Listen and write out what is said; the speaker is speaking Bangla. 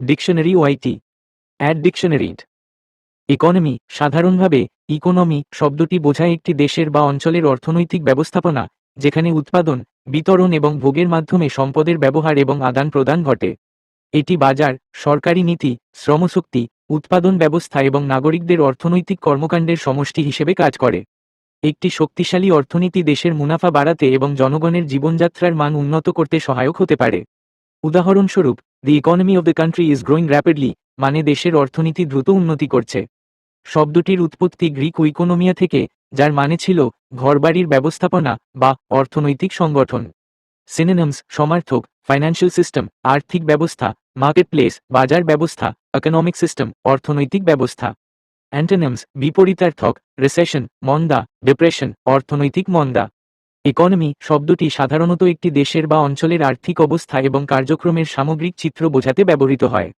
ডিকশনারি ওয়াইটি অ্যাড ডিকশনারিড ইকোনমি, সাধারণভাবে, ইকোনমি শব্দটি বোঝায় একটি দেশের বা অঞ্চলের অর্থনৈতিক ব্যবস্থাপনা, যেখানে উৎপাদন, বিতরণ এবং ভোগের মাধ্যমে সম্পদের ব্যবহার এবং আদান প্রদান ঘটে। এটি বাজার, সরকারি নীতি, শ্রমশক্তি, উৎপাদন ব্যবস্থা এবং নাগরিকদের অর্থনৈতিক কর্মকাণ্ডের সমষ্টি হিসেবে কাজ করে। একটি শক্তিশালী অর্থনীতি দেশের মুনাফা বাড়াতে এবং জনগণের জীবনযাত্রার মান উন্নত করতে সহায়ক হতে পারে। উদাহরণস্বরূপ the economy of the country is growing rapidly মানে দেশের অর্থনীতি দ্রুত উন্নতি করছে। শব্দটির উৎপত্তি গ্রিক ইকোনমিয়া থেকে, যার মানে ছিল ঘরবাড়ির ব্যবস্থাপনা বা অর্থনৈতিক সংগঠন। সিনেনমস সমার্থক ফাইন্যান্সিয়াল সিস্টেম আর্থিক ব্যবস্থা মার্কেটপ্লেস বাজার ব্যবস্থা ইকোনমিক সিস্টেম অর্থনৈতিক ব্যবস্থা। অ্যান্টোনিমস বিপরীতার্থক রিসেশন মন্দা ডিপ্রেশন অর্থনৈতিক মন্দা। ইকোনমি শব্দটি সাধারণত একটি দেশের বা অঞ্চলের আর্থিক অবস্থা এবং কার্যক্রমের সামগ্রিক চিত্র বোঝাতে ব্যবহৃত হয়।